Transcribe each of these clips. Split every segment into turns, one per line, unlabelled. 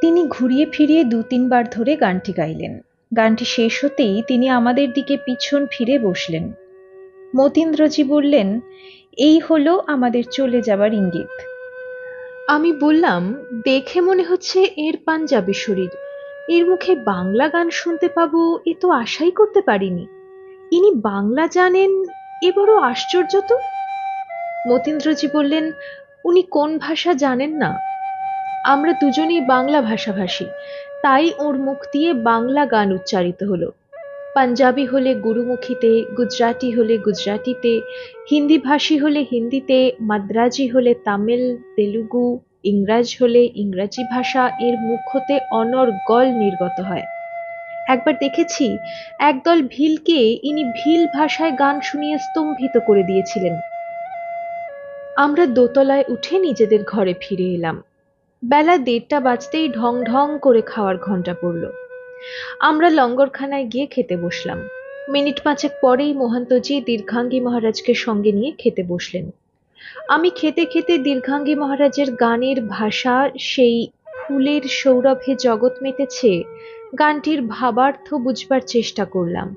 তিনি ঘুরিয়ে ফিরিয়ে দু তিনবার ধরে গানটি গাইলেন। গানটি শেষ হতেই তিনি আমাদের দিকে পিছন ফিরে বসলেন। মতীন্দ্রজি বললেন, এই হলো আমাদের চলে যাবার ইঙ্গিত।
আমি বললাম, দেখে মনে হচ্ছে এর পাঞ্জাবি শরীর। এর মুখে বাংলা গান শুনতে পাবো, এ তো আশাই করতে পারিনি। ইনি বাংলা জানেন, এ বড় আশ্চর্য তো? মতীন্দ্রজি বললেন, উনি কোন ভাষা জানেন না? আমরা দুজনেই বাংলা ভাষাভাষী। তাই ওর মুখ দিয়ে বাংলা গান উচ্চারিত হলো। পাঞ্জাবি হলে গুরুমুখীতে, গুজরাটি হলে গুজরাটিতে, হিন্দি ভাষী হলে হিন্দিতে, মাদ্রাজি হলে তামিল, তেলুগু, ইংরাজ হলে ইংরাজি ভাষা এর মুখ হতে অনর্গল নির্গত হয়। একবার দেখেছি, একদল ভিলকে ইনি ভিল ভাষায় গান শুনিয়ে স্তম্ভিত করে দিয়েছিলেন। আমরা দোতলায় উঠে নিজেদের ঘরে ফিরে এলাম। বেলা দেড়টা বাজতেই ঢং ঢং করে খাওয়ার ঘণ্টা পড়ল। আমরা লঙ্গরখানায় গিয়ে খেতে বসলাম। মিনিট পাঁচেক পরেই মহান্তজি দীর্ঘাঙ্গী মহারাজকে সঙ্গে নিয়ে খেতে বসলেন। আমি খেতে খেতে দীর্ঘাঙ্গী মহারাজের গানের ভাষা, সেই ফুলের সৌরভে জগৎ মেতেছে গানটির ভাবার্থ বুঝবার চেষ্টা করলাম।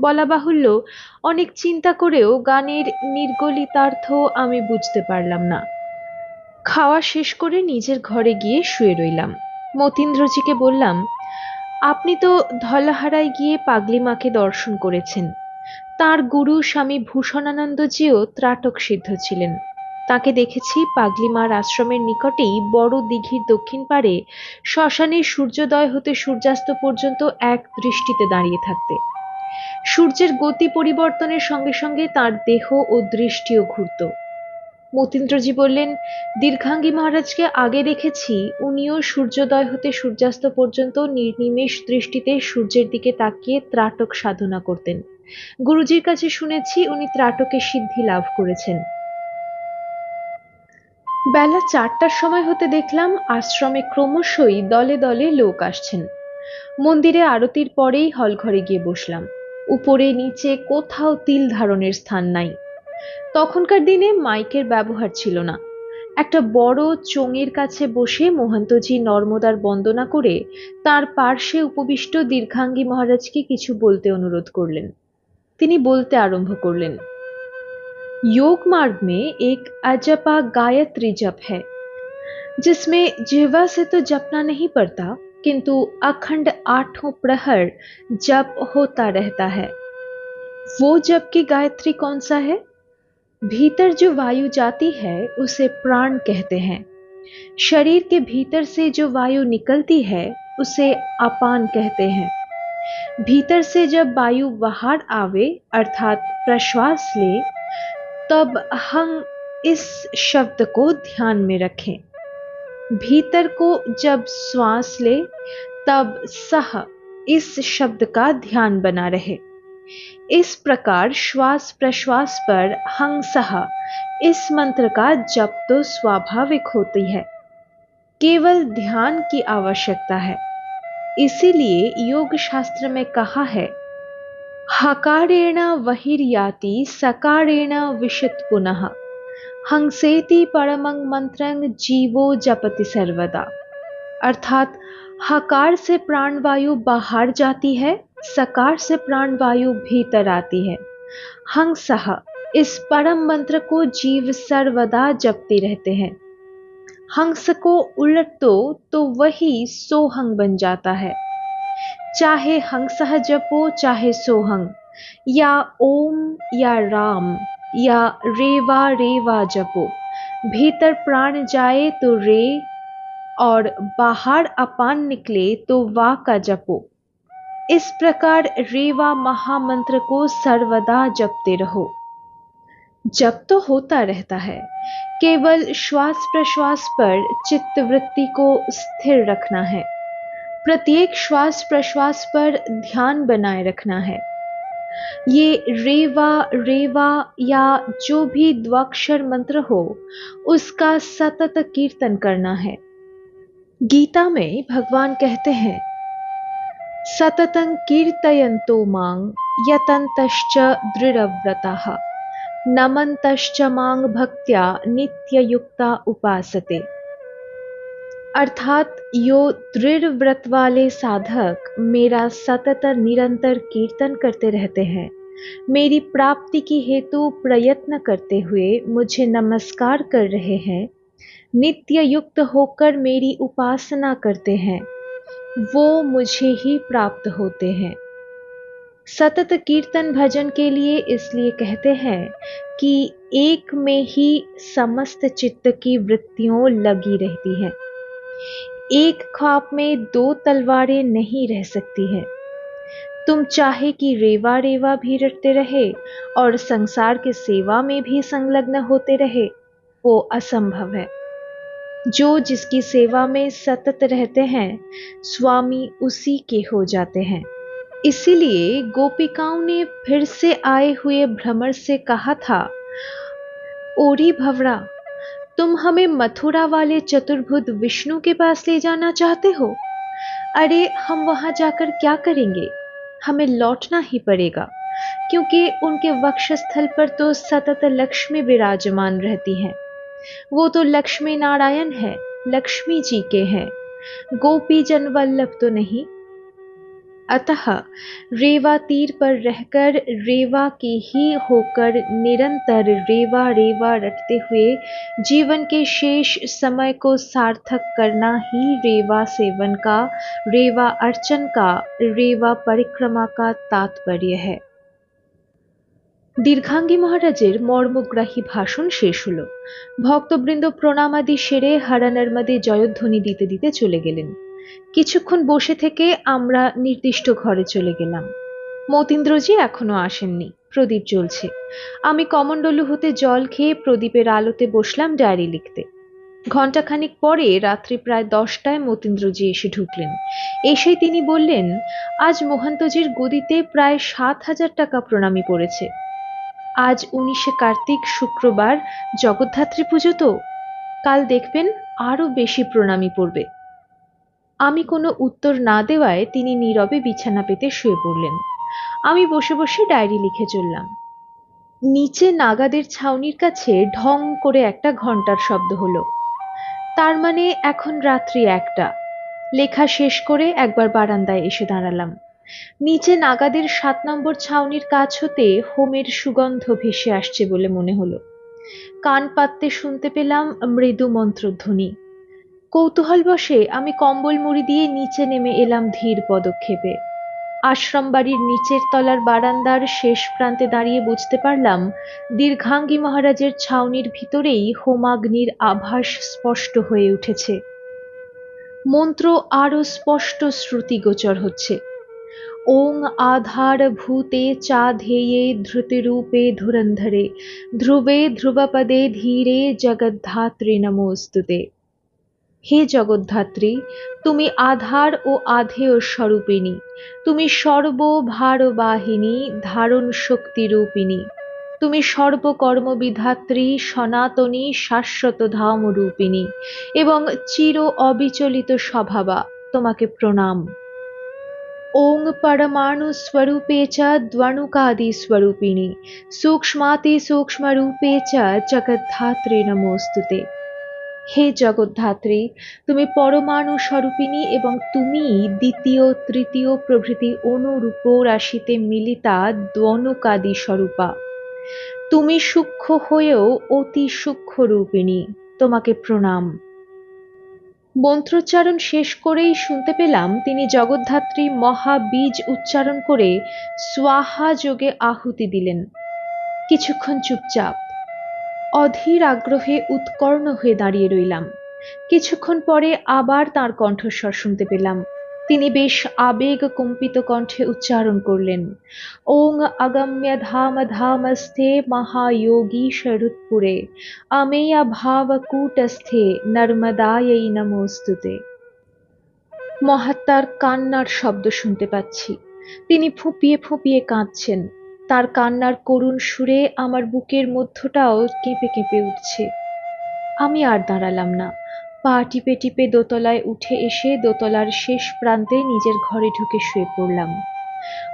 বলা বাহুল্য, অনেক চিন্তা করেও গানের নির্গলিতার্থ আমি বুঝতে পারলাম না। খাওয়া শেষ করে নিজের ঘরে গিয়ে শুয়ে রইলাম। মতীন্দ্রজিকে বললাম, আপনি তো ধলাহারায় গিয়ে পাগলি মাকে দর্শন করেছেন। তার গুরু স্বামী ভূষণানন্দজিও ত্রাটক সিদ্ধ ছিলেন। তাকে দেখেছি পাগলি মার আশ্রমের নিকটেই বড় দিঘির দক্ষিণ পারে শ্মশানে সূর্যোদয় হতে সূর্যাস্ত পর্যন্ত এক দৃষ্টিতে দাঁড়িয়ে থাকতে। সূর্যের গতি পরিবর্তনের সঙ্গে সঙ্গে তার দেহ ও দৃষ্টিও ঘুরত। মতীন্দ্রজি বললেন, দীর্ঘাঙ্গী মহারাজকে আগে দেখেছি। উনিও সূর্যোদয় হতে সূর্যাস্ত পর্যন্ত নির্নিমেষ দৃষ্টিতে সূর্যের দিকে তাকিয়ে ত্রাটক সাধনা করতেন। গুরুজির কাছে শুনেছি উনি ত্রাটকে সিদ্ধি লাভ করেছেন। বেলা চারটার সময় হতে দেখলাম, আশ্রমে ক্রমশই দলে দলে লোক আসছেন। মন্দিরে আরতির পরেই হলঘরে গিয়ে বসলাম। উপরে, নিচে কোথাও তিল ধারণের স্থান নাই। তখনকার দিনে মাইকের ব্যবহার ছিল না একটা বড় চোঙের কাছে বসে মহান্তজি নর্মদার বন্দনা করে তার পার্শ্বে উপবিষ্ট দীর্ঘাঙ্গী মহারাজকে কিছু বলতে অনুরোধ করলেন তিনি বলতে আরম্ভ করলেন योग मार्ग में एक अजपा गायत्री जप है जिसमें जिह्वा से तो जपना नहीं पड़ता किंतु अखंड आठों प्रहर जप होता रहता है वो जप की गायत्री कौन सा है भीतर जो वायु जाती है, उसे प्राण कहते हैं। शरीर के भीतर से जो वायु निकलती है, उसे अपान कहते हैं। भीतर से जब वायु बाहर आवे, अर्थात प्रश्वास ले, तब हम इस शब्द को ध्यान में रखें। भीतर को जब श्वास ले, तब सह इस शब्द का ध्यान बना रहे। इस प्रकार श्वास प्रश्वास पर हंग सह इस मंत्र का जप तो स्वाभाविक होती है। केवल ध्यान की आवश्यकता है। इसीलिए योग शास्त्र में कहा है, हकारेण वहिर्याति सकारेण विशत पुनः। हंसेति परमंग मंत्रंग जीवो जपति सर्वदा। अर्थात, हकार से प्राणवायु बाहर जाती है सकार से प्राणवायु भीतर आती है। हंसह इस परम मंत्र को जीव सर्वदा जपते रहते हैं। हंस को उलट दो तो वही सोहंग बन जाता है। चाहे हंसह जपो, चाहे सोहंग, या ओम, या राम, या रेवा रेवा जपो। भीतर प्राण जाए तो रे, और बाहर अपान निकले तो वा का जपो। इस प्रकार रेवा महामंत्र को सर्वदा जपते रहो। जप तो होता रहता है, केवल श्वास प्रश्वास पर चित्त वृत्ति को स्थिर रखना है। प्रत्येक श्वास प्रश्वास पर ध्यान बनाए रखना है। ये रेवा रेवा या जो भी द्वाक्षर मंत्र हो, उसका सतत कीर्तन करना है। गीता में भगवान कहते हैं सततं कीर्तयन्तो माँ, यतन्तश्च दृढव्रताः। नमन्तश्च माँ भक्त्या नित्ययुक्ता उपासते। अर्थात यो दृढ़ व्रत वाले साधक मेरा सतत निरंतर कीर्तन करते रहते हैं। मेरी प्राप्ति की हेतु प्रयत्न करते हुए मुझे नमस्कार कर रहे हैं। नित्य युक्त होकर मेरी उपासना करते हैं। वो मुझे ही प्राप्त होते हैं। सतत कीर्तन भजन के लिए इसलिए कहते हैं कि एक में ही समस्त चित्त की वृत्तियों लगी रहती हैं। एक खाप में दो तलवारें नहीं रह सकती हैं। तुम चाहे कि रेवा रेवा भी रटते रहे और संसार के सेवा में भी संलग्न होते रहे, वो असंभव है। जो जिसकी सेवा में सतत रहते हैं, स्वामी उसी के हो जाते हैं। इसीलिए गोपिकाओं ने फिर से आए हुए भ्रमर से कहा था, ओरी भवरा, तुम हमें मथुरा वाले चतुर्भुज विष्णु के पास ले जाना चाहते हो? अरे, हम वहाँ जाकर क्या करेंगे? हमें लौटना ही पड़ेगा, क्योंकि उनके वक्षस्थल पर तो सतत लक्ष्मी विराजमान रहती हैं। वो तो लक्ष्मी नारायण है, लक्ष्मी जी के हैं। गोपी जन वल्लभ तो नहीं। अतः रेवा तीर पर रहकर रेवा के ही होकर निरंतर रेवा रेवा रटते हुए जीवन के शेष समय को सार्थक करना ही रेवा सेवन का, रेवा अर्चन का, रेवा परिक्रमा का तात्पर्य है। দীর্ঘাঙ্গী মহারাজের মর্মগ্রাহী ভাষণ শেষ হল। ভক্তবৃন্দ প্রণামাদি সেরে হারানার মাদে জয়ধ্বনি দিতে দিতে চলে গেলেন। কিছুক্ষণ বসে থেকে আমরা নির্দিষ্ট ঘরে চলে গেলাম। মতীন্দ্রজি এখনও আসেননি। প্রদীপ জ্বলছে। আমি কমণ্ডলু হতে জল খেয়ে প্রদীপের আলোতে বসলাম ডায়েরি লিখতে। ঘণ্টাখানিক পরে রাত্রি প্রায় দশটায় মতীন্দ্রজি এসে ঢুকলেন। এসে তিনি বললেন, আজ মোহান্তজির গদিতে প্রায় সাত হাজার টাকা প্রণামী পড়েছে। আজ উনিশে কার্তিক শুক্রবার জগদ্ধাত্রী পুজো তো? কাল দেখবেন আরও বেশি প্রণামী পড়বে। আমি কোনো উত্তর না দেওয়ায় তিনি নীরবে বিছানা পেতে শুয়ে পড়লেন। আমি বসে বসে ডায়েরি লিখে চললাম। নিচে নাগাদের ছাউনির কাছে ঢং করে একটা ঘণ্টার শব্দ হলো। তার মানে এখন রাত্রি একটা। লেখা শেষ করে একবার বারান্দায় এসে দাঁড়ালাম। নিচে নাগাদের সাত নম্বর ছাউনির কাছ হতে হোমের সুগন্ধ ভেসে আসছে বলে মনে হলো। কান পাততে শুনতে পেলাম মৃদু মন্ত্রধ্বনি। কৌতূহলবশে আমি কম্বল মুড়ি দিয়ে নিচে নেমে এলাম ধীর পদক্ষেপে। আশ্রম বাড়ির নিচের তলার বারান্দার শেষ প্রান্তে দাঁড়িয়ে বুঝতে পারলাম দীর্ঘাঙ্গী মহারাজের ছাউনির ভিতরেই হোমাগ্নির আভাস স্পষ্ট হয়ে উঠেছে। মন্ত্র আরও স্পষ্ট শ্রুতিগোচর হচ্ছে। ভূতে চা ধেয়ে ধৃতিরূপে ধুরন্ধরে, ধ্রুবে ধ্রুবপদে ধীরে জগদ্ধাত্রী নমোস্তুতে। হে জগদ্ধাত্রী, তুমি আধার ও আধেয় স্বরূপিণী, তুমি সর্বভারবাহিনী ধারণ শক্তিরূপিণী তুমি সর্বকর্মবিধাত্রী সনাতনী শাশ্বত ধামরূপিণী এবং চির অবিচলিত স্বভাবা, তোমাকে প্রণাম। স্বরূপে চ দ্বণুকাদি স্বরূপিণী সূক্ষ্মাতি সূক্ষ্মরূপে চ জগদ্ধাত্রী নমোস্তুতে হে জগদ্ধাত্রী তুমি পরমাণু স্বরূপিণী এবং তুমি দ্বিতীয়, তৃতীয় প্রভৃতি অনুরূপ রাশিতে মিলিতা দ্বনকাদি স্বরূপা। তুমি সূক্ষ্ম হয়েও অতি সূক্ষ্ম রূপিণী তোমাকে প্রণাম। মন্ত্রোচ্চারণ শেষ করেই শুনতে পেলাম তিনি জগদ্ধাত্রী মহাবীজ উচ্চারণ করে স্বাহা যোগে আহুতি দিলেন। কিছুক্ষণ চুপচাপ। অধীর আগ্রহে উৎকর্ণ হয়ে দাঁড়িয়ে রইলাম। কিছুক্ষণ পরে আবার তার কণ্ঠস্বর শুনতে পেলাম। তিনি বেশ আবেগ কম্পিত কণ্ঠে উচ্চারণ করলেন, ওং আগম্য ধাম ধামস্থে মহায়োগী শরৎপুরে, আমেয়া ভাবকূটস্থে নর্মদায়ই নমোস্তুতে মহাত্মার কান্নার শব্দ শুনতে পাচ্ছি। তিনি ফুঁপিয়ে ফুঁপিয়ে কাঁদছেন। তার কান্নার করুণ সুরে আমার বুকের মধ্যটাও কেঁপে কেঁপে উঠছে। আমি আর দাঁড়ালাম না। পা টিপে টিপে দোতলায় উঠে এসে দোতলার শেষ প্রান্তে নিজের ঘরে ঢুকে শুয়ে পড়লাম।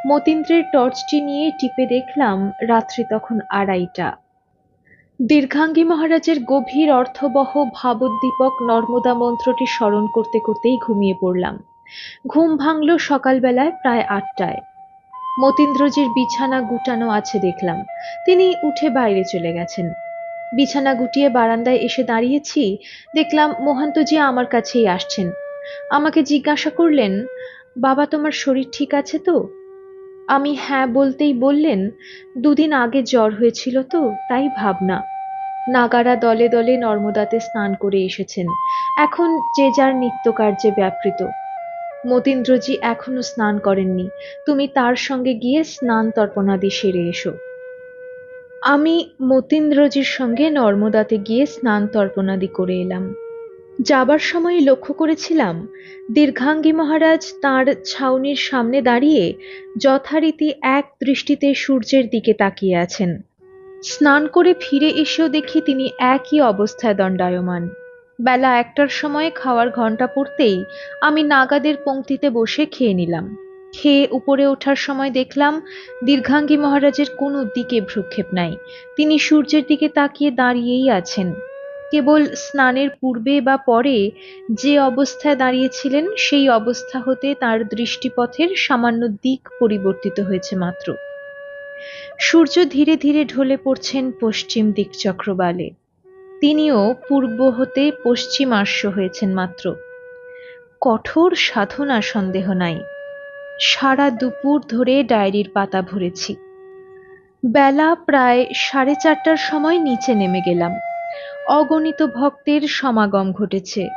মতীন্দ্রের টর্চটি নিয়ে টিপে দেখলাম, রাত্রি তখন আড়াইটা। দীর্ঘাঙ্গী মহারাজের গভীর অর্থবহ ভাবোদ্দীপক নর্মদা মন্ত্রটি স্মরণ করতে করতেই ঘুমিয়ে পড়লাম। ঘুম ভাঙল সকালবেলায় প্রায় আটটায়। মতীন্দ্রজির বিছানা গুটানো আছে দেখলাম। তিনি উঠে বাইরে চলে গেছেন। বিছানা গুটিয়ে বারান্দায় এসে দাঁড়িয়েছি, দেখলাম মোহান্তজি আমার কাছেই আসছেন। আমাকে জিজ্ঞাসা করলেন, বাবা, তোমার শরীর ঠিক আছে তো? আমি হ্যাঁ বলতেই বললেন, দুদিন আগে জ্বর হয়েছিল তো, তাই ভাবনা। নাগারা দলে দলে নর্মদাতে স্নান করে এসেছেন। এখন যে যার নিত্যকার্যে ব্যাপৃত। মতীন্দ্রজি এখনও স্নান করেননি। তুমি তার সঙ্গে গিয়ে স্নান তর্পণাদি সেরে এসো। আমি মতীন্দ্রজির সঙ্গে নর্মদাতে গিয়ে স্নান তর্পণাদি করে এলাম। যাবার সময় লক্ষ্য করেছিলাম, দীর্ঘাঙ্গী মহারাজ তাঁর ছাউনির সামনে দাঁড়িয়ে যথারীতি এক দৃষ্টিতে সূর্যের দিকে তাকিয়ে আছেন। স্নান করে ফিরে এসেও দেখি তিনি একই অবস্থায় দণ্ডায়মান। বেলা একটার সময় খাওয়ার ঘণ্টা পড়তেই আমি নাগাদের পংক্তিতে বসে খেয়ে নিলাম। খেয়ে উপরে ওঠার সময় দেখলাম দীর্ঘাঙ্গী মহারাজের কোনো দিকে ভ্রুক্ষেপ নাই। তিনি সূর্যের দিকে তাকিয়ে দাঁড়িয়েই আছেন। কেবল স্নানের পূর্বে বা পরে যে অবস্থায় দাঁড়িয়েছিলেন, সেই অবস্থা হতে তার দৃষ্টিপথের সামান্য দিক পরিবর্তিত হয়েছে মাত্র। সূর্য ধীরে ধীরে ঢলে পড়ছেন পশ্চিম দিক চক্রবালে তিনিও পূর্ব হতে পশ্চিম পশ্চিমাস্য হয়েছেন মাত্র। কঠোর সাধনা সন্দেহ নাই। সারা দুপুর ধরে ডায়েরির পাতা ভরেছি। বেলা প্রায় সাড়ে চারটার সময় নিচে নেমে গেলাম। অগণিত ভক্তের সমাগম ঘটেছে।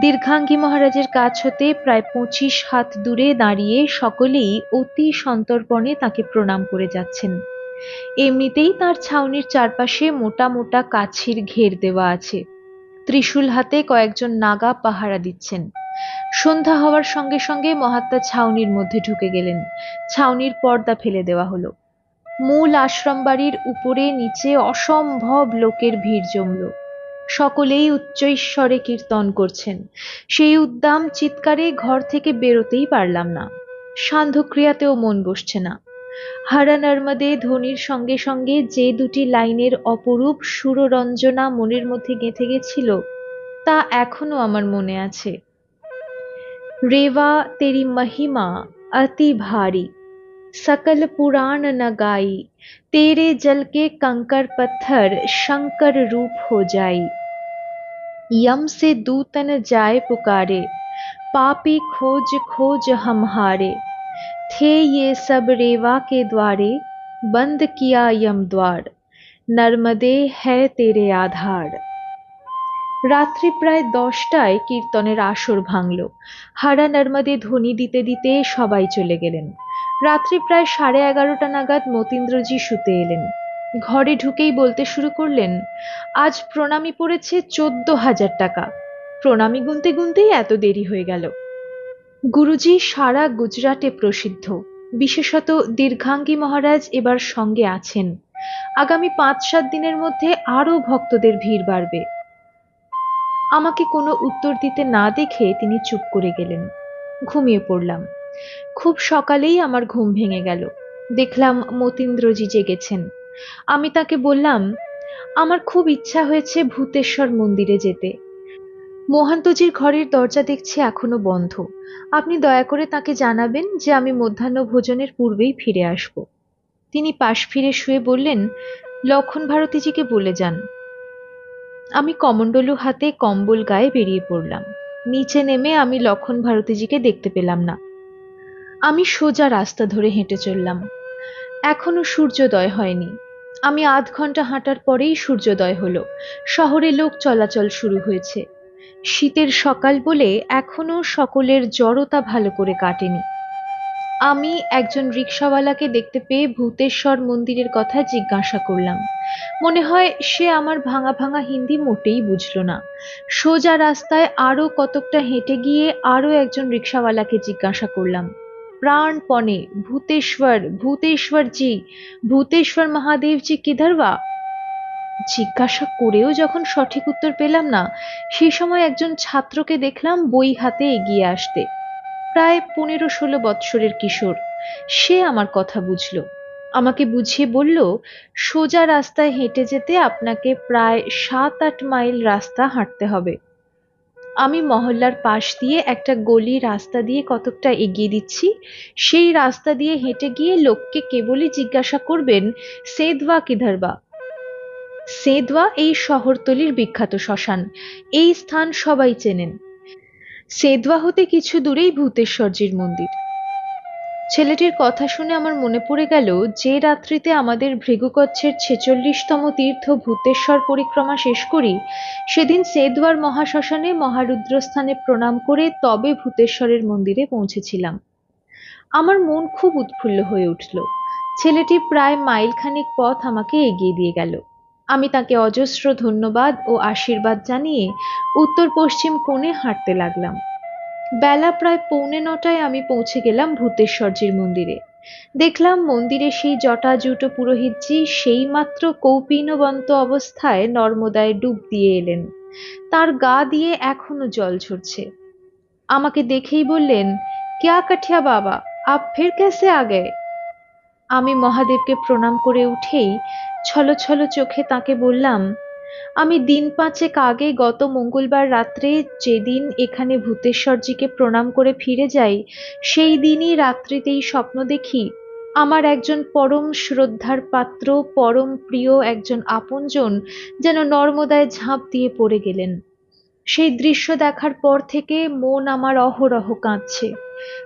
দীর্ঘাঙ্গী মহারাজের কাছ হতে প্রায় পঁচিশ হাত দূরে দাঁড়িয়ে সকলেই অতি সন্তর্পণে তাকে প্রণাম করে যাচ্ছেন। এমনিতেই তার ছাউনির চারপাশে মোটা মোটা কাছির ঘের দেওয়া আছে। ত্রিশূল হাতে কয়েকজন নাগা পাহারা দিচ্ছেন। সন্ধ্যা হওয়ার সঙ্গে সঙ্গে মহাত্মা ছাউনির মধ্যে ঢুকে গেলেন। ছাউনির পর্দা ফেলে দেওয়া হলো। মূল আশ্রম বাড়ির উপরে নিচে অসম্ভব লোকের ভিড় জমল। সকলেই উচ্চৈশ্বরে কীর্তন করছেন। সেই উদ্দাম চিৎকারে ঘর থেকে বেরোতেই পারলাম না। সান্ধ্যক্রিয়াতেও মন বসছে না। হারা নর্মদে ধ্বনির সঙ্গে সঙ্গে যে দুটি লাইনের অপরূপ সুররঞ্জনা মনের মধ্যে গেঁথে গেছিল, তা এখনও আমার মনে আছে। रेवा, तेरी महिमा अति भारी। सकल पुराण न गाई, तेरे जल के कंकर पत्थर शंकर रूप हो जाई। यम से दूतन जाए पुकारे, पापी खोज खोज हमारे थे ये सब रेवा के द्वारे, बंद किया यम द्वार। नर्मदे है तेरे आधार। রাত্রি প্রায় দশটায় কীর্তনের আসর ভাঙল। হারা নর্মদে ধ্বনি দিতে দিতে সবাই চলে গেলেন। রাত্রি প্রায় সাড়ে এগারোটা নাগাদ মতীন্দ্রজি শুতে এলেন। ঘরে ঢুকেই বলতে শুরু করলেন, আজ প্রণামী পড়েছে চোদ্দ হাজার টাকা। প্রণামী গুনতে গুনতেই এত দেরি হয়ে গেল। গুরুজি সারা গুজরাটে প্রসিদ্ধ। বিশেষত দীর্ঘাঙ্গী মহারাজ এবার সঙ্গে আছেন। আগামী পাঁচ সাত দিনের মধ্যে আরও ভক্তদের ভিড় বাড়বে। আমাকে কোনো উত্তর দিতে না দেখে তিনি চুপ করে গেলেন। ঘুমিয়ে পড়লাম। খুব সকালেই আমার ঘুম ভেঙে গেল। দেখলাম মতীন্দ্রজি জেগেছেন। আমি তাকে বললাম, আমার খুব ইচ্ছা হয়েছে ভূতেশ্বর মন্দিরে যেতে। মোহান্তজির ঘরের দরজা দেখছি এখনও বন্ধ। আপনি দয়া করে তাকে জানাবেন যে আমি মধ্যাহ্ন ভোজনের পূর্বেই ফিরে আসব। তিনি পাশ ফিরে শুয়ে বললেন, লক্ষণ ভারতীজিকে বলে যান। আমি কমণ্ডলু হাতে কম্বল গায়ে বেরিয়ে পড়লাম। নিচে নেমে আমি লক্ষণ ভারতীজিকে দেখতে পেলাম না। আমি সোজা রাস্তা ধরে হেঁটে চললাম। এখনও সূর্যোদয় হয়নি। আমি আধ ঘণ্টা হাঁটার পরেই সূর্যোদয় হলো। শহরে লোক চলাচল শুরু হয়েছে। শীতের সকাল বলে এখনও সকলের জড়তা ভালো করে কাটেনি। আমি একজন রিক্সাওয়ালাকে দেখতে পেয়ে ভূতেশ্বর মন্দিরের কথা জিজ্ঞাসা করলাম। মনে হয় সে আমার ভাঙা ভাঙা হিন্দি মোটেই বুঝলো না। সোজা রাস্তায় আরও কতকটা হেঁটে গিয়ে আরও একজন রিক্সাওয়ালাকে জিজ্ঞাসা করলাম। প্রাণপণে, ভূতেশ্বর ভূতেশ্বর জি ভূতেশ্বর মহাদেব জি কিধারবা জিজ্ঞাসা করেও যখন সঠিক উত্তর পেলাম না সেই সময় একজন ছাত্রকে দেখলাম বই হাতে এগিয়ে আসতে। প্রায় পনেরো ষোলো বৎসরের কিশোর। সে আমার কথা বুঝল। আমাকে বুঝিয়ে বলল, সোজা রাস্তায় হেঁটে যেতে আপনাকে প্রায় সাত আট মাইল রাস্তা হাঁটতে হবে। আমি মহল্লার পাশ দিয়ে একটা গলি রাস্তা দিয়ে কতকটা এগিয়ে দিচ্ছি, সেই রাস্তা দিয়ে হেঁটে গিয়ে লোককে কেবলই জিজ্ঞাসা করবেন, সেদওয়া কিধার বা? সেদওয়া এই শহরতলির বিখ্যাত শ্মশান। এই স্থান সবাই চেনেন। সেদওয়া হতে কিছু দূরেই ভূতেশ্বরজির মন্দির। ছেলেটির কথা শুনে আমার মনে পড়ে গেল, যে রাত্রিতে আমাদের ভৃগুকচ্ছের ছেচল্লিশতম তীর্থ ভূতেশ্বর পরিক্রমা শেষ করি, সেদিন সেদওয়ার মহাশ্মশানে মহারুদ্রস্থানে প্রণাম করে তবে ভূতেশ্বরের মন্দিরে পৌঁছেছিলাম। আমার মন খুব উৎফুল্ল হয়ে উঠল। ছেলেটি প্রায় মাইলখানেক পথ আমাকে এগিয়ে দিয়ে গেল। আমি তাকে অজস্র ধন্যবাদ ও আশীর্বাদ জানিয়ে উত্তর পশ্চিম কোণে হাঁটতে লাগলাম। বেলা প্রায় পৌনে নটায় আমি পৌঁছে গেলাম ভূতেশ্বরজির মন্দিরে। দেখলাম মন্দিরে সেই জটাজুটো পুরোহিতজি সেই মাত্র কৌপিনবন্ত অবস্থায় নর্মদায় ডুব দিয়ে এলেন। তার গা দিয়ে এখনও জল ঝরছে। আমাকে দেখেই বললেন, ক্যা কাঠিয়া বাবা, আপ ফের কেসে আগে আমি মহাদেবকে প্রণাম করে উঠেই ছলো ছলো চোখে তাকে বললাম, আমি দিন পাঁচেক আগে গত মঙ্গলবার রাত্রে যেদিন এখানে ভূতেশ্বরজিকে প্রণাম করে ফিরে যাই, সেই দিনই রাত্রিতেই স্বপ্ন দেখি আমার একজন পরম শ্রদ্ধার পাত্র, পরম প্রিয় একজন আপনজন যেন নর্মদায় ঝাঁপ দিয়ে পড়ে গেলেন। সেই দৃশ্য দেখার পর থেকে মন আমার অহরহ কাঁদছে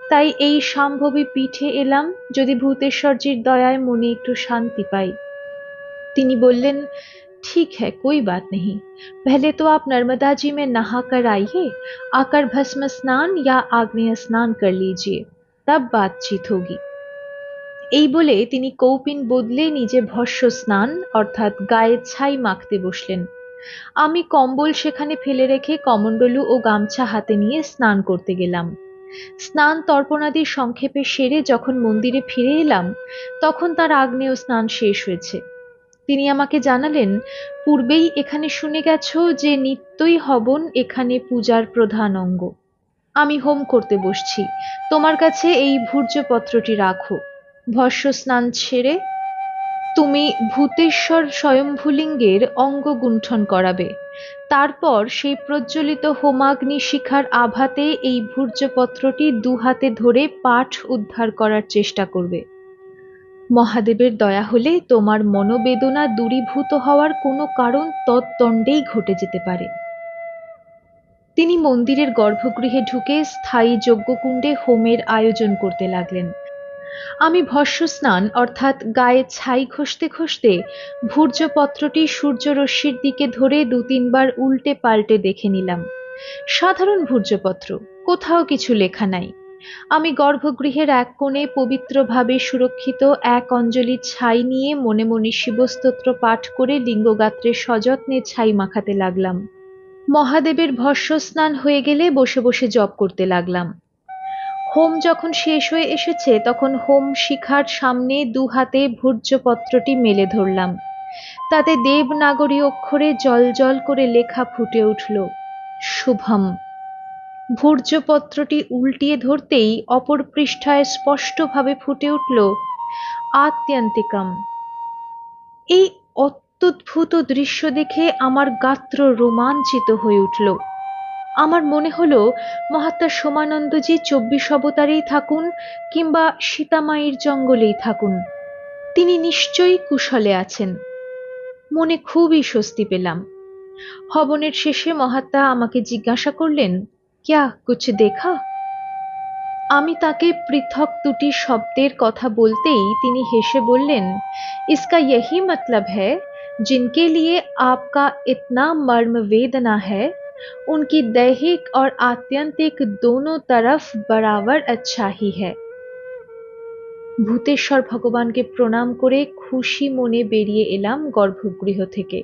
তাই এই সম্ভবী পিঠে এলাম যদি ভূতেশ্বরজির দয়ায় মনে একটু শান্তি পাই তিনি বললেন ठीक है कोई बात नहीं पहले तो आप नर्मदा जी में नहा कर आइए आकर भस्म स्नान या आग्नेय स्नान कर लीजिए तब बातचीत होगी এই বলে তিনি কৌপিন বদলে নিজে ভস্য স্নান অর্থাৎ গায়ে ছাই মাখতে বসলেন আমি কম্বল সেখানে ফেলে রেখে কমণ্ডলু ও গামছা হাতে নিয়ে স্নান করতে গেলাম। স্নান তর্পণাদি সংক্ষেপে সেরে যখন মন্দিরে ফিরে এলাম, তখন তার আগ্নেয় স্নান শেষ হয়েছে। তিনি আমাকে জানালেন, পূর্বেই এখানে শুনে গেছ যে নিত্যই হবন এখানে পূজার প্রধান অঙ্গ। আমি হোম করতে বসছি। তোমার কাছে এই ভূর্যপত্রটি রাখো। ভস্য স্নান ছেড়ে তুমি ভূতেশ্বর স্বয়ম্ভুলিঙ্গের অঙ্গ গুণ্ঠন করাবে। তারপর সেই প্রজ্বলিত হোমাগ্নি শিখার আভাতে এই ভূর্যপত্রটি দুহাতে ধরে পাঠ উদ্ধার করার চেষ্টা করবে। মহাদেবের দয়া হলে তোমার মনোবেদনা দূরীভূত হওয়ার কোনো কারণ তৎদণ্ডেই ঘটে যেতে পারে। তিনি মন্দিরের গর্ভগৃহে ঢুকে স্থায়ী যজ্ঞকুণ্ডে হোমের আয়োজন করতে লাগলেন। আমি ভস্য স্নান অর্থাৎ গায়ে ছাই ঘষতে ঘষতে ভূর্যপত্রটি সূর্যরশ্মির দিকে ধরে দু তিনবার উল্টে পাল্টে দেখে নিলাম। সাধারণ ভূর্যপত্র কোথাও কিছু লেখা নাই। আমি গর্ভগৃহের এক কোণে পবিত্রভাবে সুরক্ষিত এক অঞ্জলি ছাই নিয়ে মনে মনে শিবস্তোত্র পাঠ করে লিঙ্গগাত্রে সযত্নে ছাই মাখাতে লাগলাম। মহাদেবের ভস্য স্নান হয়ে গেলে বসে বসে জপ করতে লাগলাম। হোম যখন শেষ হয়ে এসেছে, তখন হোম শিখার সামনে দু হাতে ভূর্যপত্রটি মেলে ধরলাম। তাতে দেবনাগরী অক্ষরে জল জল করে লেখা ফুটে উঠল, শুভম। ভূর্যপত্রটি উল্টিয়ে ধরতেই অপর পৃষ্ঠায় স্পষ্টভাবে ফুটে উঠল, আত্যন্তিকম। এই অত্যুদ্ভূত দৃশ্য দেখে আমার গাত্র রোমাঞ্চিত হয়ে উঠল। আমার মনে হলো মহাত্মা সোমানন্দজি চব্বিশ অবতারেই থাকুন কিংবা সীতামাইয়ের জঙ্গলেই থাকুন তিনি নিশ্চয়ই কুশলে আছেন মনে খুবই স্বস্তি পেলাম হবনের শেষে মহাত্মা আমাকে জিজ্ঞাসা করলেন ক্যা কুছ দেখা আমি তাকে পৃথক দুটি শব্দের কথা বলতেই তিনি হেসে বললেন इसका यही मतलब है जिनके लिए आपका इतना मर्म वेदना है उनकी दैहिक और आत्यंतिक दोनों तरफ बराबर अच्छा ही है ভূতেশ্বর ভগবানকে প্রণাম করে খুশি মনে বেরিয়ে এলাম গর্ভগৃহ থেকে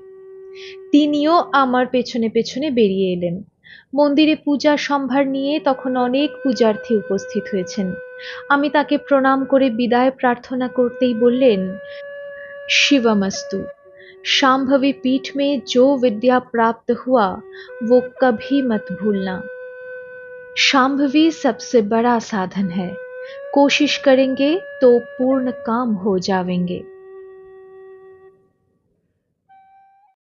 তিনিও আমার পেছনে পেছনে বেরিয়ে এলেন মন্দিরে পূজা সম্ভার নিয়ে তখন অনেক পূজার্থী উপস্থিত হয়েছেন আমি তাকে প্রণাম করে বিদায় প্রার্থনা করতেই বললেন शिवमस्तु शांभवी पीठ में जो विद्या प्राप्त हुआ, वो कभी मत भूलना। शांभवी सबसे बड़ा साधन है। कोशिश करेंगे तो पूर्ण काम हो जावेंगे।